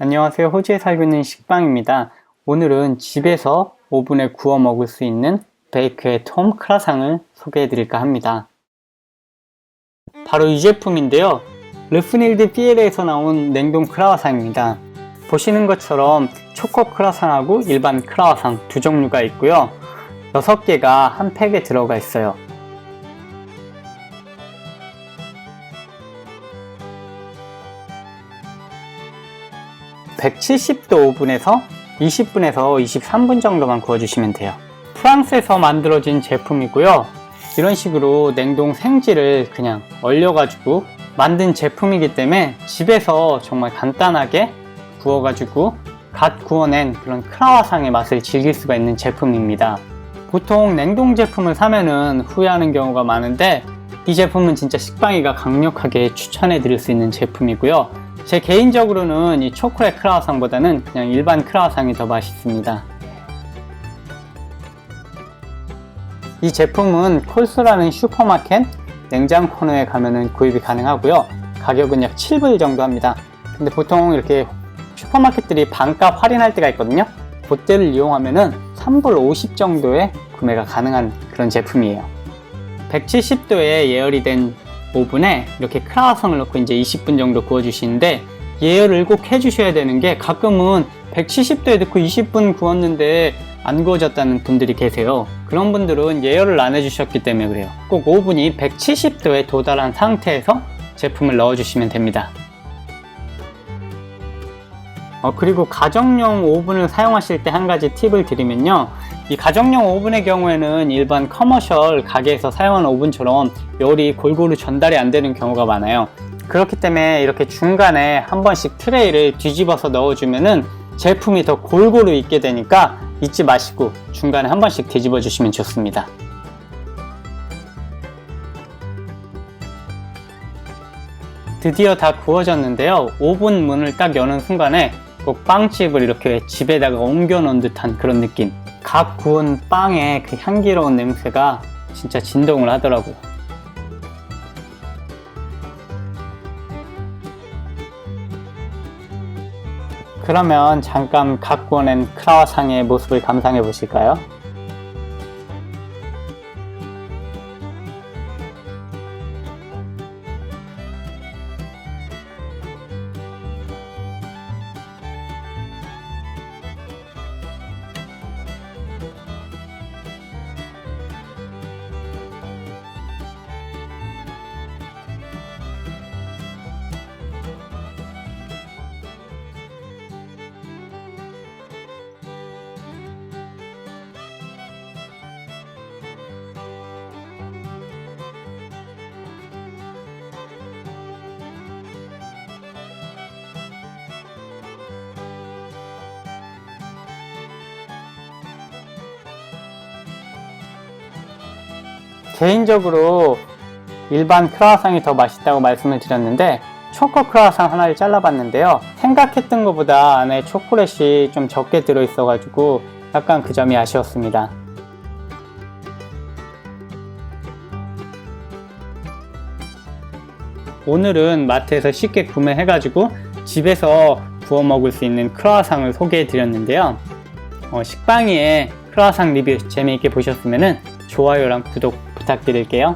안녕하세요. 호주에 살고 있는 식빵입니다. 오늘은 집에서 오븐에 구워 먹을 수 있는 베이크의 톰 크라상을 소개해 드릴까 합니다. 바로 이 제품인데요. 르프닐드 피에르에서 나온 냉동 크라와상입니다. 보시는 것처럼 초코 크라상하고 일반 크라와상 두 종류가 있고요. 6개가 한 팩에 들어가 있어요. (170도) 오븐에서 20분에서 23분 정도만 구워주시면 돼요. 프랑스에서 만들어진 제품이고요. 이런 식으로 냉동 생지를 그냥 얼려가지고 만든 제품이기 때문에 집에서 정말 간단하게 구워가지고 갓 구워낸 그런 크라와상의 맛을 즐길 수가 있는 제품입니다. 보통 냉동 제품을 사면은 후회하는 경우가 많은데 이 제품은 진짜 식빵이가 강력하게 추천해 드릴 수 있는 제품이고요. 제 개인적으로는 이 초콜릿 크라와상보다는 그냥 일반 크라와상이 더 맛있습니다. 이 제품은 콜스라는 슈퍼마켓 냉장 코너에 가면은 구입이 가능하고요. 가격은 약 7불 정도 합니다. 근데 보통 이렇게 슈퍼마켓들이 반값 할인할 때가 있거든요. 그때를 이용하면은 3불 50 정도에 구매가 가능한 그런 제품이에요. 170도에 예열이 된 오븐에 이렇게 크라와상을 넣고 이제 20분 정도 구워주시는데 예열을 꼭 해주셔야 되는 게 가끔은 170도에 넣고 20분 구웠는데 안 구워졌다는 분들이 계세요. 그런 분들은 예열을 안 해주셨기 때문에 그래요. 꼭 오븐이 170도에 도달한 상태에서 제품을 넣어주시면 됩니다. 어, 그리고 가정용 오븐을 사용하실 때 한 가지 팁을 드리면요. 이 가정용 오븐의 경우에는 일반 커머셜 가게에서 사용하는 오븐처럼 열이 골고루 전달이 안 되는 경우가 많아요. 그렇기 때문에 이렇게 중간에 한 번씩 트레이를 뒤집어서 넣어주면은 제품이 더 골고루 있게 되니까 잊지 마시고 중간에 한 번씩 뒤집어 주시면 좋습니다. 드디어 다 구워졌는데요. 오븐 문을 딱 여는 순간에 꼭 빵집을 이렇게 집에다가 옮겨 놓은 듯한 그런 느낌. 갓 구운 빵의 그 향기로운 냄새가 진짜 진동을 하더라고요. 그러면 잠깐 갓 구워낸 크라와상의 모습을 감상해 보실까요? 개인적으로 일반 크라와상이 더 맛있다고 말씀을 드렸는데 초코 크라와상 하나를 잘라봤는데요. 생각했던 것보다 안에 초콜릿이 좀 적게 들어있어 가지고 약간 그 점이 아쉬웠습니다. 오늘은 마트에서 쉽게 구매해 가지고 집에서 구워 먹을 수 있는 크라와상을 소개해 드렸는데요. 어, 식빵이의 크라와상 리뷰 재미있게 보셨으면 좋아요랑 구독 부탁드릴게요.